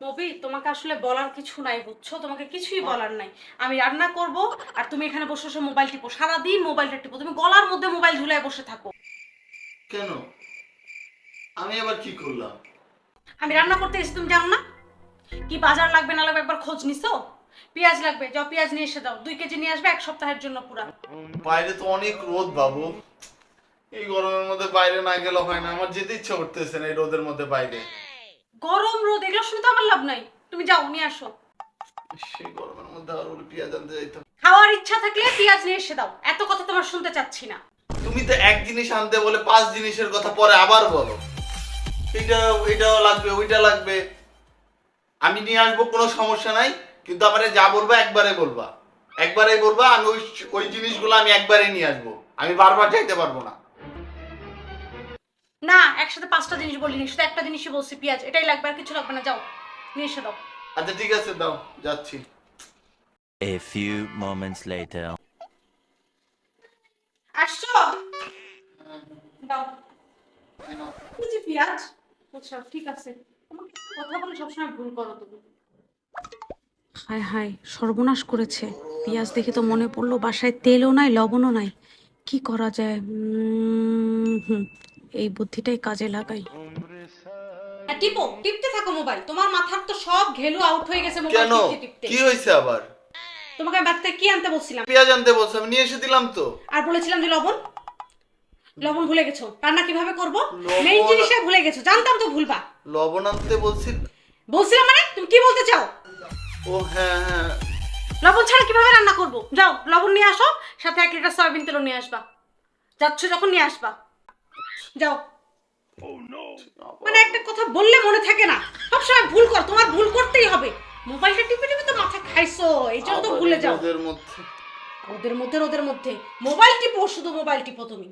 মবি তোমাকে আসলে বলার কিছু নাই বুঝছ? তোমাকে কিছুই বলার নাই। আমি রান্না করব আর তুমি এখানে বসে বসে মোবাইল টিপো। সারাদিন মোবাইলটা টিপো। তুমি গলার মধ্যে মোবাইল ঝুলায় বসে থাকো। কেন? আমি আবার কি করলাম? আমি রান্না করতে এসে তুমি জানো না? কি বাজার লাগবে না লাগবে একবার খোঁজ নিছো? পেঁয়াজ লাগবে যাও পেঁয়াজ নিয়ে এসে দাও। দুই কেজি নিয়ে আসবে এক সপ্তাহের জন্য পুরা। বাইরে তো অনেক রোদ বাবু। এই গরমের মধ্যে বাইরে না গেলে হয় না। আমার যেতে ইচ্ছা করতেছে না এই রোদের মধ্যে বাইরে। গরম রোদ এগুলো শুনে তো আমার লাভ নাই। তুমি যাও নিয়ে আসো। সেই গরমের মধ্যে আর ওর পেঁয়াজ আনতে যাইতাম খাওয়ার ইচ্ছা থাকলে পেঁয়াজ নিয়ে এসে দাও। এত কথা তোমার শুনতে চাচ্ছি না। তুমি তো এক জিনিস আনতে বলে পাঁচ জিনিসের কথা পরে আবার বলো। এটা এটাও লাগবে ওইটা লাগবে। আমি নিয়ে আসব কোনো সমস্যা নাই। কিন্তু আমারে যা বলবা একবারে বলবা। একবারে বলবা আমি ওই ওই জিনিসগুলো আমি একবারে নিয়ে আসব। আমি বারবার চাইতে পারব না। না একসাথে পাঁচটা জিনিস বলিনি শুধু একটা জিনিসই বলছি পেঁয়াজ এটাই লাগবে আর কিছু লাগবে না যাও নিয়ে এসে দাও। আচ্ছা ঠিক আছে দাও যাচ্ছি। A few moments later. আসছো? দাও। এই যে পেঁয়াজ আচ্ছা ঠিক আছে। তোমাকে কথা বলে সবসময় ভুল করো তুমি। হায় হায় সর্বনাশ করেছে। পেঁয়াজ দেখে তো মনে পড়ল বাসায় তেলও নাই লবণও নাই। কি করা যায়? উম, হুম, এই বুদ্ধিটাই কাজে লাগাই। টিপো টিপতে থাকো মোবাইল। তোমার মাথার তো সব ঘেলু আউট হয়ে গেছে মোবাইল কেন? টিপতে টিপতে। কি হয়েছে আবার? তোমাকে আমি বাড়িতে কি আনতে বলছিলাম? পেঁয়াজ আনতে বলছো আমি নিয়ে এসে দিলাম তো। আর বলেছিলাম যে লবণ। লবণ ভুলে গেছো। রান্না কীভাবে করব? মেইন জিনিসটা ভুলে গেছো। জানতাম তো ভুলবা। লবণ আনতে বলছি? বলছিলাম মানে? তুমি কি বলতে চাও? ও হ্যাঁ হ্যাঁ। লবণ ছাড়া কীভাবে রান্না করব? যাও লবণ নিয়ে আসো সাথে এক লিটার সয়াবিন তেল নিয়ে আসবা। যাচ্ছ যখন নিয়ে আসবা। যাও। oh, মানে একটা কথা বললে মনে থাকে না। সবসময় ভুল কর তোমার ভুল করতেই হবে। মোবাইলটা টিপে টিপে তো মাথা খাইছো এই জন্য তো ভুলে যাও। ওদের মধ্যে। ওদের মধ্যে ওদের মধ্যে। মোবাইল টিপো শুধু মোবাইল টিপো তুমি।